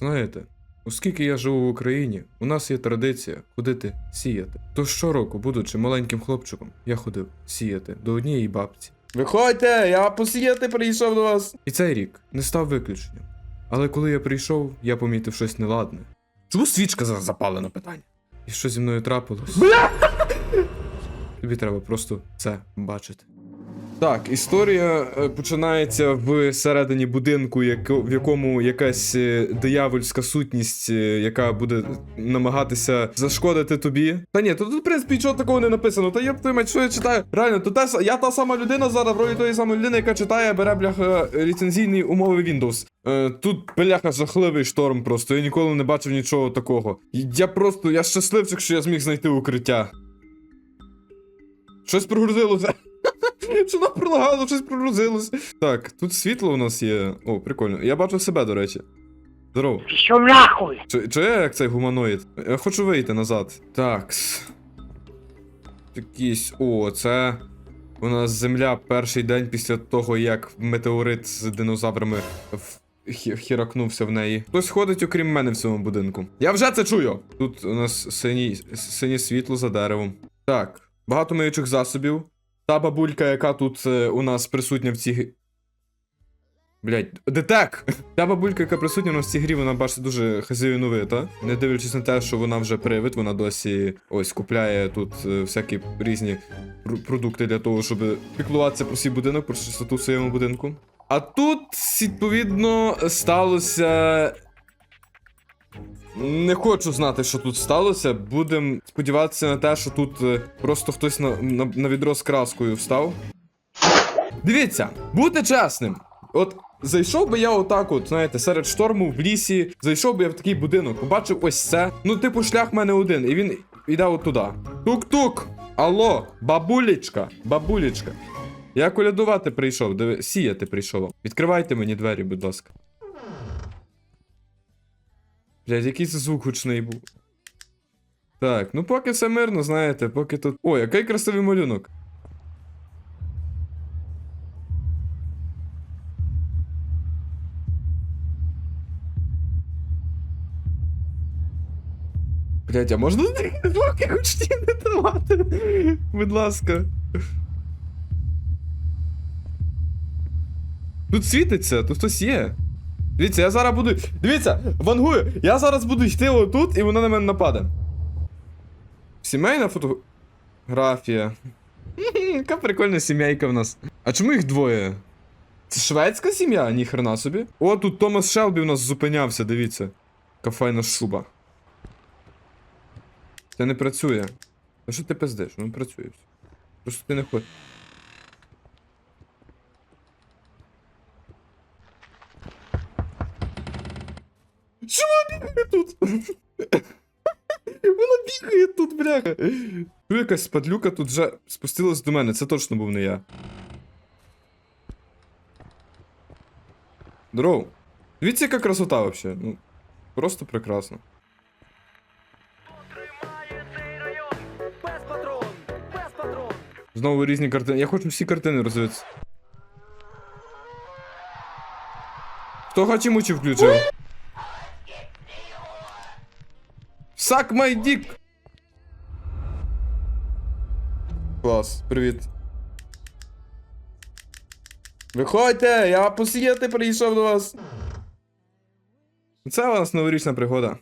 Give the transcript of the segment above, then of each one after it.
Знаєте, оскільки я живу в Україні, у нас є традиція ходити сіяти. То щороку, будучи маленьким хлопчиком, я ходив сіяти до однієї бабці. Виходьте, я посіяти прийшов до вас. І цей рік не став виключенням. Але коли я прийшов, я помітив щось неладне. Чому свічка зараз запалена питання? І що зі мною трапилось? Тобі треба просто це бачити. Так, історія е, починається в середині будинку, в якому якась е, диявольська сутність, е, яка буде намагатися зашкодити тобі. Та ні, тут, в принципі, нічого такого не написано. Та я б мать, що я читаю. Реально, то с- я та сама людина зараз, в ролі тої самої людини, яка читає, бере бляха ліцензійні умови Windows. Тут бляха жахливий шторм просто. Я ніколи не бачив нічого такого. Я просто, я щасливчик, що я зміг знайти укриття. Щось прогрузилося. Що нам пролагало, щось прогрузилось. Так, тут світло у нас є. О, прикольно. Я бачу себе, до речі. Здорово. Пішов нахуй! Чи, чи я як цей гуманоїд? Я хочу вийти назад. Так. Якийсь. О, це. У нас земля перший день після того, як метеорит з динозаврами в... хіракнувся в неї. Хтось ходить, окрім мене в цьому будинку. Я вже це чую! Тут у нас синій, синє світло за деревом. Так, багато миючих засобів. Та бабулька, яка тут е, у нас присутня в цій. Блять, детек! Та бабулька, яка присутня у нас в цій грі, вона бачите дуже хазяїновита. Не дивлячись на те, що вона вже привид, вона досі ось купляє тут е, всякі різні пр- продукти для того, щоб піклуватися про свій будинок, про чистоту в своєму будинку. А тут, відповідно, сталося. Не хочу знати, що тут сталося. Будемо сподіватися на те, що тут е, просто хтось на, на, на відро з краскою встав. Дивіться, бути чесним. От зайшов би я отак, от, знаєте, серед шторму в лісі, зайшов би я в такий будинок, побачив ось це. Ну, типу, шлях в мене один, і він йде от туди. Тук-тук! Алло, бабулечка, бабулечка. Я колядувати прийшов, диви, сіяти прийшов. Відкривайте мені двері, будь ласка. Блядь, який це звук гучний був. Так, ну поки все мирно, знаєте, поки тут. О, який красивий малюнок. Блять, а можна звуки гучні не давати? Будь ласка. Тут світиться, тут хтось є. Дивіться, я зараз буду. Дивіться, вангую, я зараз буду йти отут, і вона на мене нападе. Сімейна фотографія. Яка прикольна сімейка в нас. А чому їх двоє? Це шведська сім'я? Ніхрена собі. О, тут Томас Шелбі у нас зупинявся, дивіться. Яка файна шуба. Це не працює. А що ти пиздиш? Ну працює. Просто ти не хочеш. Вона бігає тут? Вона бігає тут, бляха. Тут якась падлюка тут вже спустилась до мене, це точно був не я. Здорово. Дивіться, яка красота вообще. Ну, просто прекрасно. Знову різні картини. Я хочу всі картини роздивитися. Хто хачімучі включив? Suck my dick! Клас, привіт. Виходьте, я посіяти прийшов до вас. Це у нас новорічна пригода.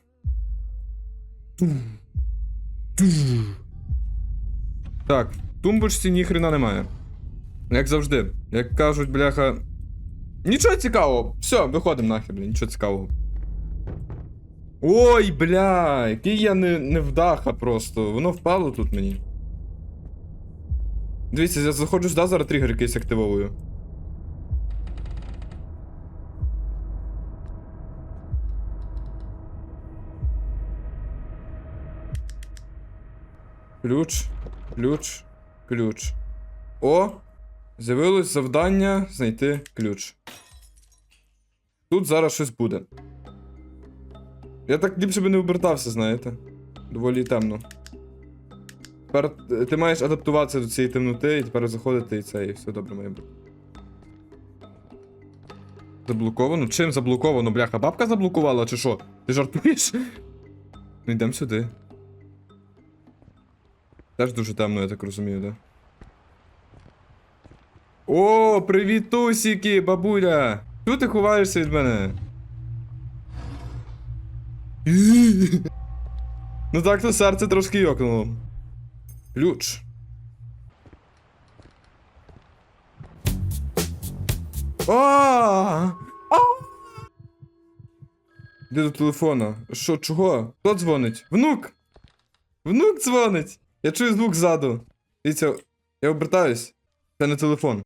Так, в тумбочці ніхрена немає. Як завжди. Як кажуть, бляха. Нічого цікавого. Все, виходимо нахер, нічого цікавого. Ой, бля, який я не, невдаха просто. Воно впало тут мені. Дивіться, я заходжу сюди, зараз тригер якийсь активовую. Ключ, ключ, ключ. О! З'явилось завдання знайти ключ. Тут зараз щось буде. Я так ліпше би не обертався, знаєте. Доволі темно. Тепер е, ти маєш адаптуватися до цієї темноти і тепер заходити і це, і все добре має бути. Заблоковано? Чим заблоковано, бляха? Бабка заблокувала, чи що? Ти жартуєш? Ну йдемо сюди. Теж дуже темно, я так розумію, да? О, привіт, тусіки, бабуля! Чого ти ховаєшся від мене? ну так то серце трошки йокнуло. Ключ. А! Де до телефона? Що, чого? Хто дзвонить? Внук! Внук дзвонить! Я чую звук ззаду. Дивіться, я обертаюсь. Це не телефон.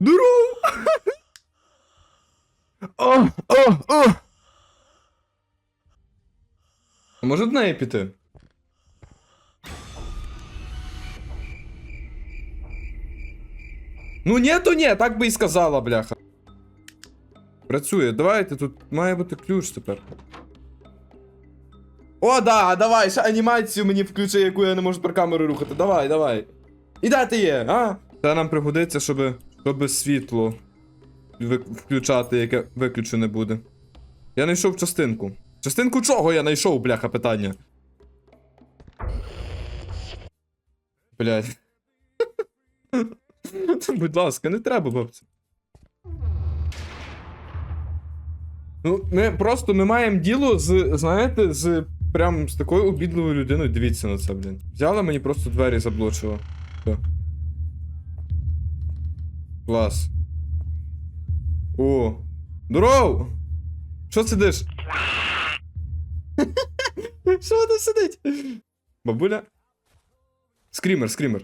Здорово! О, о, о! Може до неї піти? Ну ні, то ні, так би і сказала, бляха. Працює, давайте, тут має бути ключ тепер. О, да, давай, ще анімацію мені включи, яку я не можу про камеру рухати. Давай, давай. І де ти є, а? Це нам пригодиться, щоб, щоб світло включати, яке виключене буде. Я знайшов частинку. Частинку чого я знайшов, бляха, питання. Блядь. Будь ласка, не треба, бабця. Ну, ми просто ми маємо діло з, знаєте, з прям з такою обідливою людиною. Дивіться на це, блін. Взяла мені просто двері заблочила. Все. Клас. О. Здоров! Що сидиш? Що вона сидить? Бабуля? Скрімер, скрімер.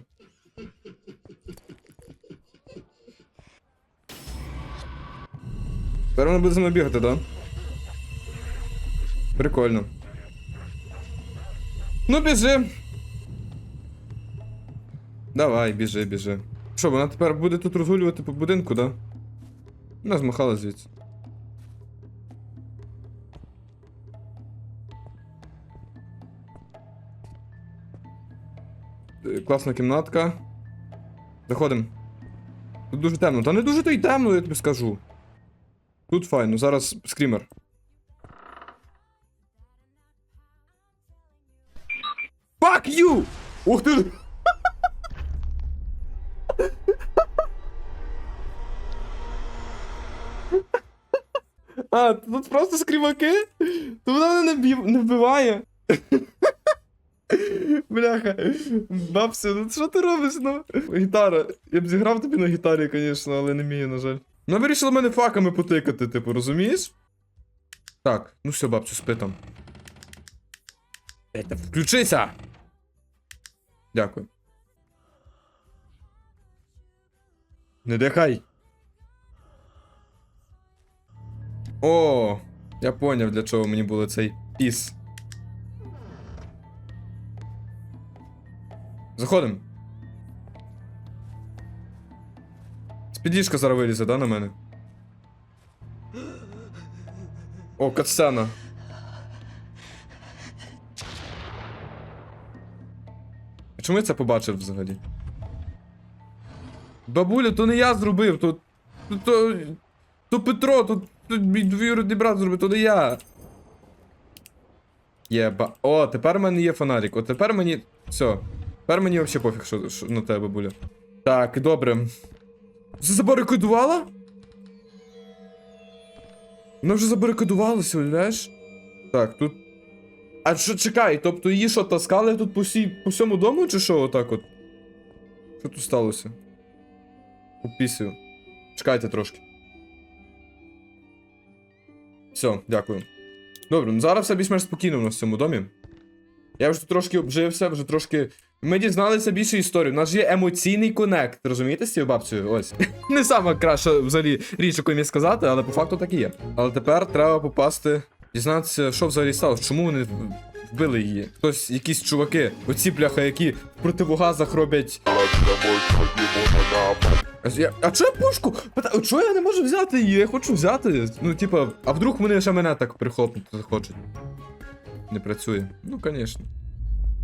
Тепер вона буде за мною бігати, да? Прикольно. Ну, біжи. Давай, біжи, біжи. Що, вона тепер буде тут розгулювати по будинку, да? Вона змахала звідси. Е, Класна кімнатка. Заходим. Тут дуже темно. Та не дуже то й темно, я тобі скажу. Тут файно, зараз скрімер. Fuck you! Ух ти! А, тут просто скрімаки? То вона мене не, бів... не вбиває. Бляха. Бабся, ну що ти робиш, ну? Гітара. Я б зіграв тобі на гітарі, звісно, але не вмію, на жаль. Ну, вирішила мене факами потикати, типу, розумієш? Так, ну все, бабцю, спи там. Включися! Дякую. Не дихай. О, я поняв, для чого мені було цей піс. Заходим. Спідішка зараз вилізе, да, на мене? О, катсцена. Чому я це побачив взагалі? Бабуля, то не я зробив, то. То, то, то Петро, то, то мій двоюродний брат зробив, то не я. Єба. О, тепер в мене є фонарик. О, тепер мені. Все. Тепер мені взагалі пофіг, що, що на тебе, бабуля. Так, добре. Забарикадувала? Вона вже забарикадувалася, уявляєш? Так, тут. А що чекай, тобто її що, таскали тут по, всій, по всьому дому, чи що отак от? Що тут сталося? Попісю. Чекайте трошки. Все, дякую. Добре, ну зараз все більш-менш спокійно у нас в цьому домі. Я вже трошки обжився, вже трошки. Ми дізналися більше історії. У нас же є емоційний конект, розумієте з цією бабцею? Ось. Не сама краща взагалі річ, яку мені сказати, але по факту так і є. Але тепер треба попасти, дізнатися, що взагалі сталося, чому вони вбили її. Хтось, якісь чуваки, оці бляха, які в противогазах роблять. Я- А чого я пушку? Пита- Чого я не можу взяти її? Я хочу взяти. Ну, типа, а вдруг вони ще мене так прихлопнути захочуть? Не працює. Ну, звісно.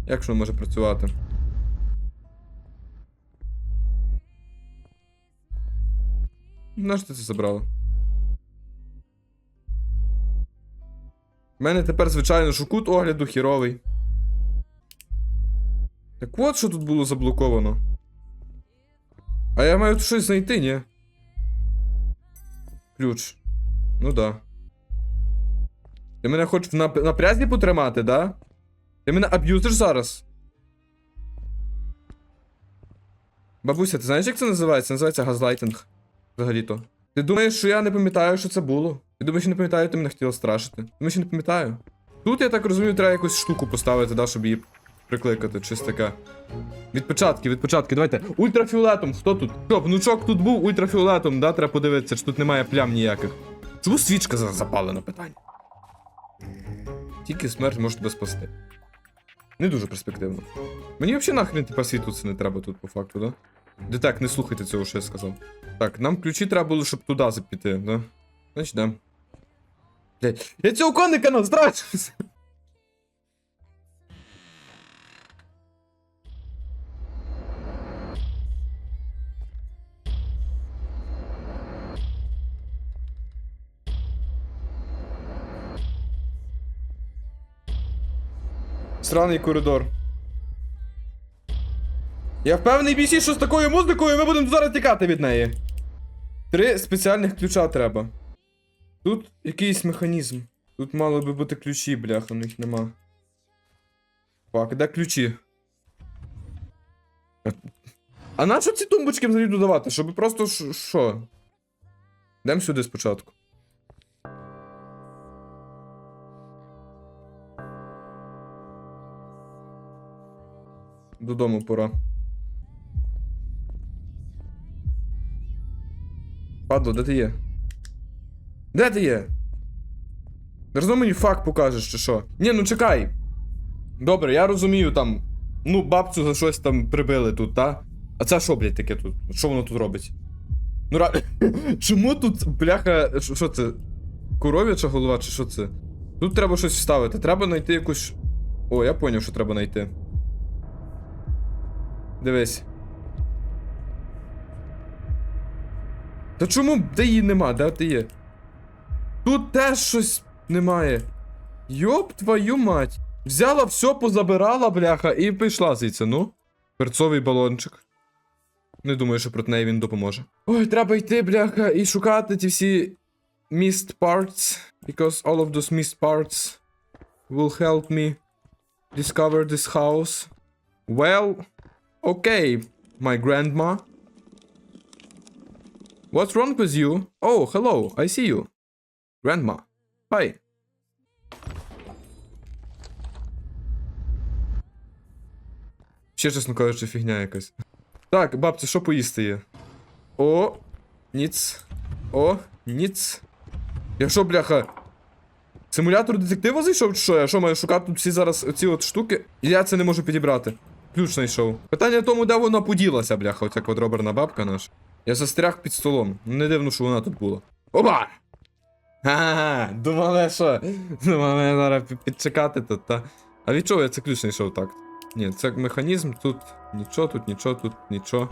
Як воно може працювати? Нащо ти це забрала? У мене тепер, звичайно, що кут огляду хіровий. Так от що тут було заблоковано. А я маю щось знайти, ні? Ключ. Ну да. Ти мене хочеш в нап- напрязі потримати, да? Ти мене аб'юзиш зараз. Бабуся, ти знаєш, як це називається? Це називається газлайтинг. Взагалі-то. Ти думаєш, що я не пам'ятаю, що це було? Ти думаєш, що не пам'ятаю, ти мене хотіла страшити. Думаєш, що не пам'ятаю. Тут, я так розумію, треба якусь штуку поставити, да, щоб її прикликати, щось таке. Від початки, від початки, давайте. Ультрафіолетом, хто тут? Що, внучок тут був ультрафіолетом, да? Треба подивитися, чи тут немає плям ніяких. Чому свічка запалена питання? Тільки смерть може тебе спасти. Не дуже перспективно. Мені взагалі нахрен типа світу це не треба тут, по факту, да? Детек, не слухайте цього, що я сказав. Так, нам ключі треба було, щоб туди запіти, да? Значить, да. Я цього коника настрачуся! Сраний коридор. Я впевнений більше, що з такою музикою ми будемо зараз тікати від неї. Три спеціальних ключа треба. Тут якийсь механізм. Тут мало би бути ключі, бляха, у них нема. Фак, де ключі? А на що ці тумбочки взагалі додавати? Щоб просто що? Йдемо сюди спочатку. Додому пора. Падло, де ти є? Де ти є? Разом мені факт покажеш, чи що? Ні, ну чекай. Добре, я розумію там. Ну, бабцю за щось там прибили тут, та? А це що, блядь, таке тут? Що воно тут робить? Ну ра. Чому тут, бляха, що це? Коров'яча голова, чи що це? Тут треба щось вставити. Треба знайти якусь. О, я поняв, що треба знайти. Дивись. Та чому де її нема? Де ти є? Тут теж щось немає. Йоп твою мать. Взяла все, позабирала, бляха, і пішла звідси, ну. Перцовий балончик. Не думаю, що проти неї він допоможе. Ой, треба йти, бляха, і шукати ті всі missed parts. Because all of those missed parts will help me discover this house. Well, okay, my grandma. What's wrong with you? Oh, hello, I see you. Grandma. Hi. Ще, чесно кажучи, фігня якась. Так, бабці, що поїсти є? О, ніц. О, ніц. Я що, бляха? Симулятор детектива зайшов чи що? Я що маю шукати тут всі зараз ці от штуки? Я це не можу підібрати. Ключ знайшов. Питання в тому, де вона поділася, бляха, оця квадроберна бабка наша. Я застряг під столом. Не дивно, що вона тут була. Опа! Ха, думали, що? Думали зараз пі- підчекати тут, та. А від чого я це ключ знайшов так? Ні, це механізм, тут нічого, тут нічого, тут нічого.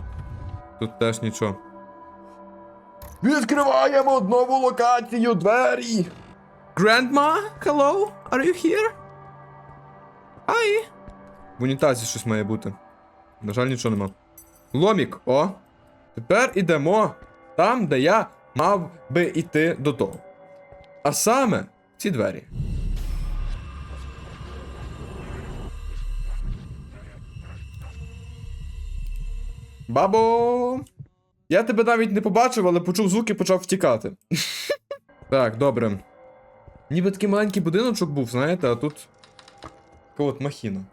Тут теж нічого. Відкриваємо нову локацію двері! Grandma, hello? Are you here? Hi. В унітазі щось має бути. На жаль, нічого нема. Ломік, о! Тепер ідемо там, де я мав би йти до того. А саме ці двері. Бабо! Я тебе навіть не побачив, але почув звук і почав втікати. так, добре. Ніби такий маленький будиночок був, знаєте, а тут. Така от махіна.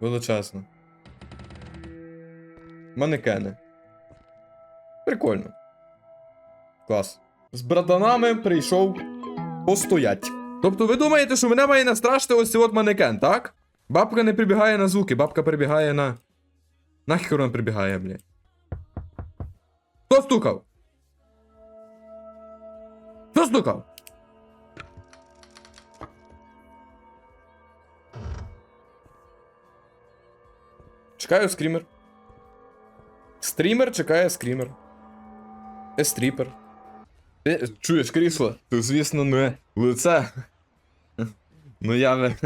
Величезна. Манекени. Прикольно. Клас. З братанами прийшов постоять. Тобто ви думаєте, що мене має настрашити ось цей от манекен, так? Бабка не прибігає на звуки, бабка прибігає на. Нахер вона прибігає, блядь. Хто стукав? Хто стукав? Чекаю скрімер. Стрімер чекає скрімер. Естріпер. Ти чуєш крісло? То звісно не. Лице. Ну я не.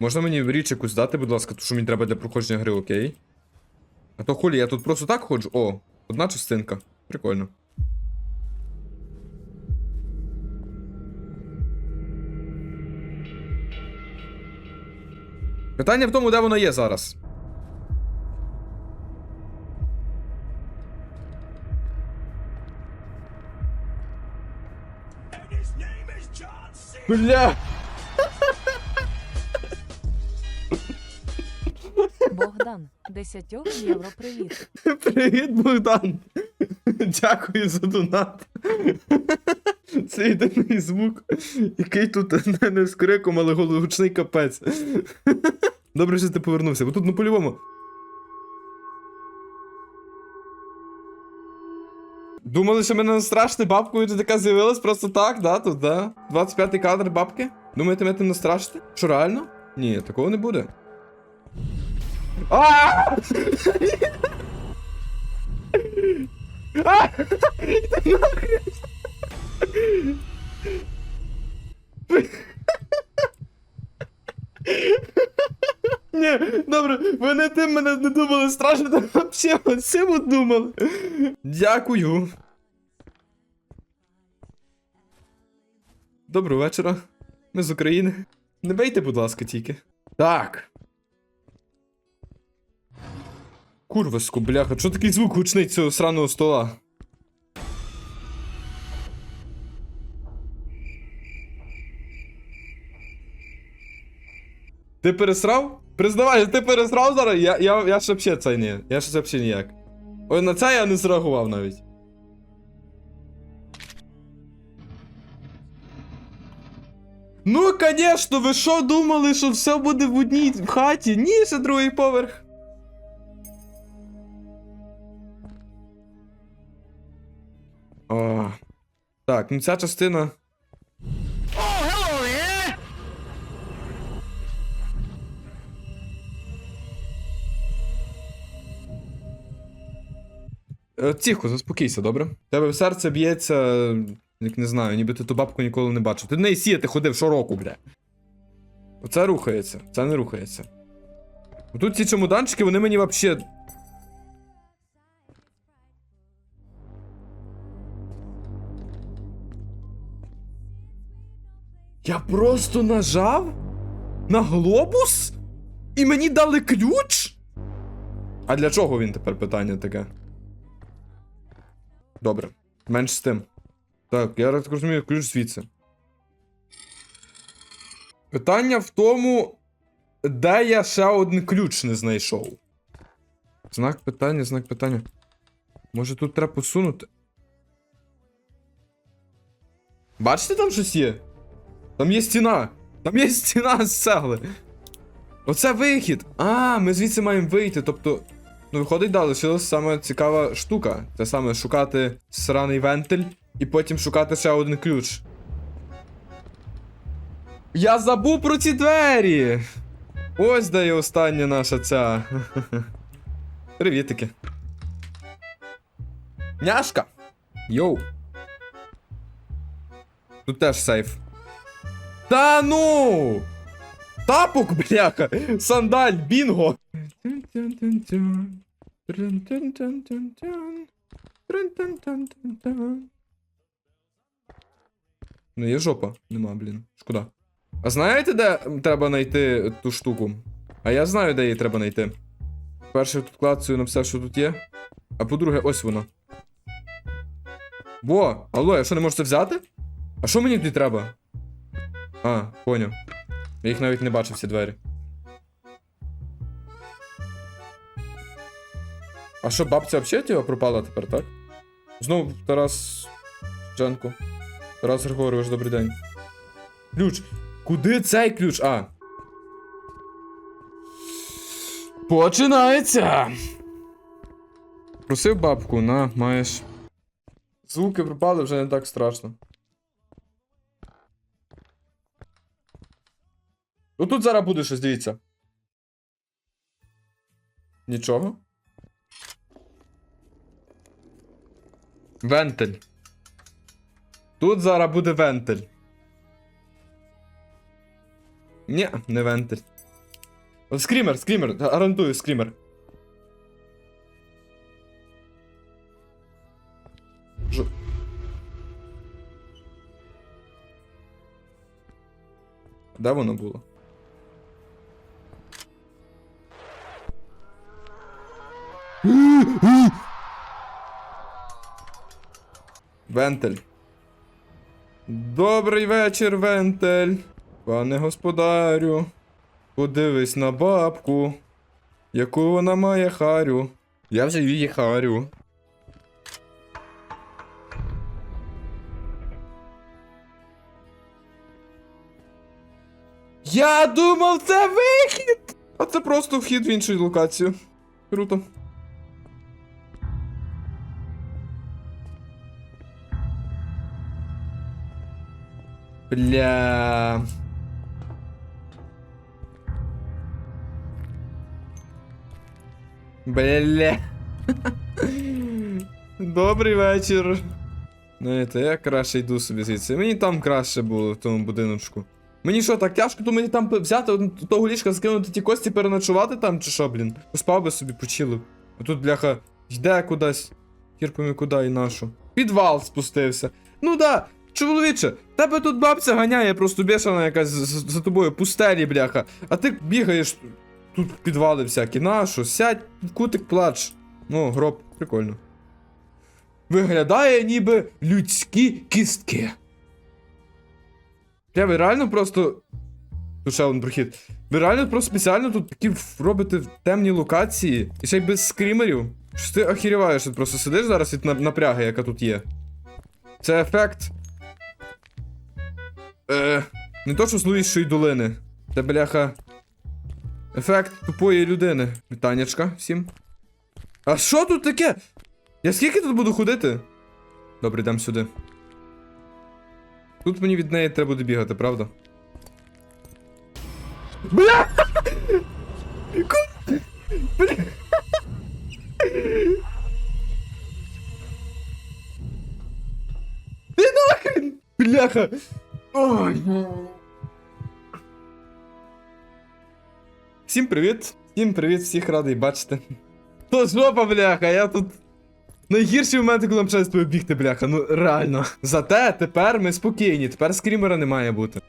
Можна мені річ якусь дати, будь ласка, то що мені треба для проходження гри, окей? А то хулі, я тут просто так ходжу. О, одна частинка. Прикольно. Питання в тому, де воно є зараз. Бля! Богдан, 10 євро привіт. Привіт, Богдан! Дякую за донат. Це єдиний звук, який тут не, з криком, але гучний капець. Добре, що ти повернувся, бо тут ну по-любому. Думали, що мене страшне бабкою тут така з'явилась просто так, да, тут, да? 25-й кадр бабки? Думаєте, мене тим настрашити? Що реально? Ні, такого не буде. А! Ні, добре, вони тим мене не думали страшно, взагалі оцим от думали. Дякую. Доброго вечора. Ми з України. Не бейте, будь ласка, тільки. Так. Курваску, бляха, що такий звук гучний цього сраного стола? Ти пересрав? Признавай, ти пересрав зараз? Я, я, я ж вообще це ні. Я ж вообще ніяк. Ой, на це я не зреагував навіть. Ну, конечно, ви що думали, що все буде в одній хаті? Ні, ще другий поверх. О, так, ну ця частина. Е, Тихо, заспокійся, добре? Тебе серце б'ється, як не знаю, ніби ти ту бабку ніколи не бачив. Ти в неї сіяти ходив щороку, бля. Оце рухається, це не рухається. Тут ці чемоданчики, вони мені вообще. Я просто нажав на глобус? І мені дали ключ? А для чого він тепер питання таке? Добре. Менш з тим. Так, я так розумію, ключ звідси. Питання в тому, де я ще один ключ не знайшов. Знак питання, знак питання. Може тут треба посунути? Бачите, там щось є? Там є стіна. Там є стіна з цегли. Оце вихід. А, ми звідси маємо вийти. Тобто. Ну, виходить, да, лишилась саме цікава штука. Це саме шукати сраний вентиль і потім шукати ще один ключ. Я забув про ці двері! Ось де є остання наша ця. Привітики. Няшка! Йоу. Тут теж сейф. Та ну! Тапок, бляха! Сандаль, бінго! Ну, є жопа, нема, блін. Шкода. А знаєте, де треба знайти ту штуку? А я знаю, де її треба знайти. Перше тут клацаю написав, що тут є. А по-друге, ось воно. Во, алло, я що не можу це взяти? А що мені тоді треба? А, поняв. Я їх навіть не бачив, ці двері. А що, бабця взагалі пропала тепер, так? Знову Тарас Дженко. Тарас Григорович, добрий день. Ключ. Куди цей ключ? А. Починається. Просив бабку, на, маєш. Звуки пропали вже не так страшно. Ну тут зараз буде щось, дивіться. Нічого. Вентиль. Тут зараз буде вентиль. Ні, не вентиль. Скрімер, скрімер, гарантую, скрімер. Жо... Де воно було? Вентиль. Добрий вечір, Вентиль. Пане господарю. Подивись на бабку. Яку вона має харю. Я вже її харю. Я думав, це вихід! А це просто вхід в іншу локацію. Круто. Бля. Бля. Добрий вечір. Знаєте, я краще йду собі звідси. Мені там краще було в тому будиночку. Мені що, так тяжко, то мені там взяти того ліжка, скинути ті кості, переночувати там, чи що, блін? Поспав би собі, почилив. А тут, бляха, йде кудись. Хір пойми куди і нашу. Підвал спустився. Ну да, чоловіче, тебе тут бабця ганяє, просто бешена якась за тобою, пустелі, бляха. А ти бігаєш тут підвали всякі. Нашу, сядь, кутик плач. Ну, гроб, прикольно. Виглядає ніби людські кістки. Бля, ви реально просто. Ще один прохід. Ви реально просто спеціально тут такі робите темні локації. І ще й без скрімерів. Що ти охеріваєш тут просто сидиш зараз від на- напряги, яка тут є. Це ефект. Е, не то, що зловіщої долини. Це бляха. Ефект тупої людини. Вітаннячка всім. А що тут таке? Я скільки тут буду ходити? Добре, йдемо сюди. Тут мені від неї треба буде бігати, правда? Бля! Бля! Бляха! Ой. Всім привіт! Всім привіт, всіх радий бачити. То жопа, бляха, я тут. Найгірші моменти, коли почали з тобою бігти, бляха, ну реально. Зате тепер ми спокійні, тепер скрімера не має бути.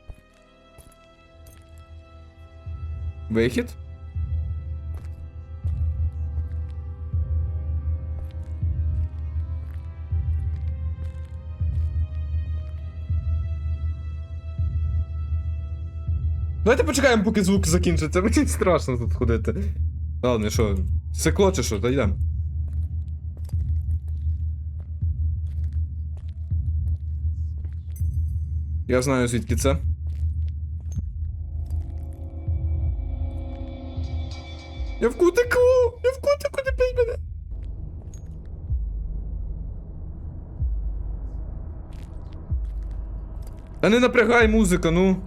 Вихід? Давайте почекаємо, поки звук закінчиться. Мені страшно тут ходити. Ладно, що, секло чи що, та йдемо. Я знаю, звідки це. Я в кутику! Я в кутику, не бий мене! Та не напрягай музика, ну.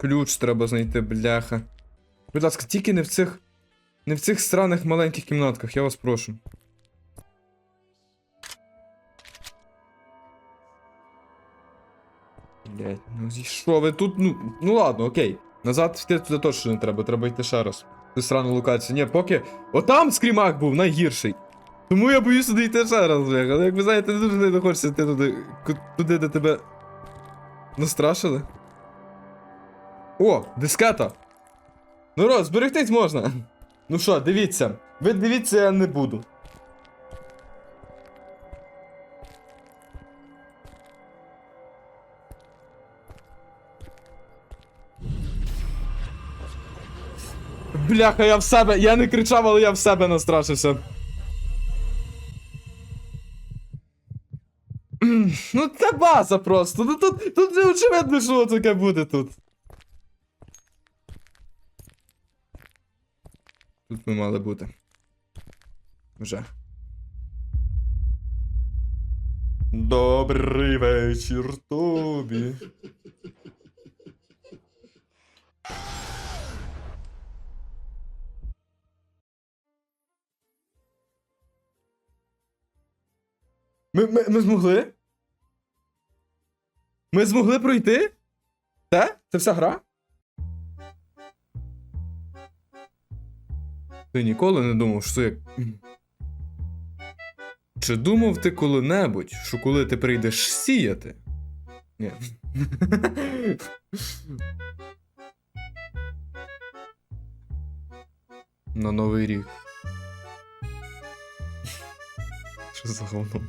Ключ треба знайти, бляха. Будь ласка, тільки не в цих. Не в цих странних маленьких кімнатках, я вас прошу. Блять, ну що ви тут, ну. Ну ладно, окей. Назад йти туди точно не треба, треба йти ще раз. Це срану локацію. Ні, поки. Отам скрімак був найгірший. Тому я боюся туди йти ще раз, бляха. Але як ви знаєте, дуже не хочеться йти туди, туди, де тебе. Настрашили. О, дискета. Ну роз, зберегтись можна. Ну що, дивіться. Ви дивіться, я не буду. Бляха, я в себе. Я не кричав, але я в себе настрашився. Ну це база просто. Ну тут, тут же очевидно, що таке буде тут. Тут ми мали бути. Вже. Добрий вечір тобі. Ми, ми, ми змогли? Ми змогли пройти? Те? Це вся гра? Ти ніколи не думав, що я. Чи думав ти коли-небудь, що коли ти прийдеш сіяти? Ні. На Новий рік. Що за говно?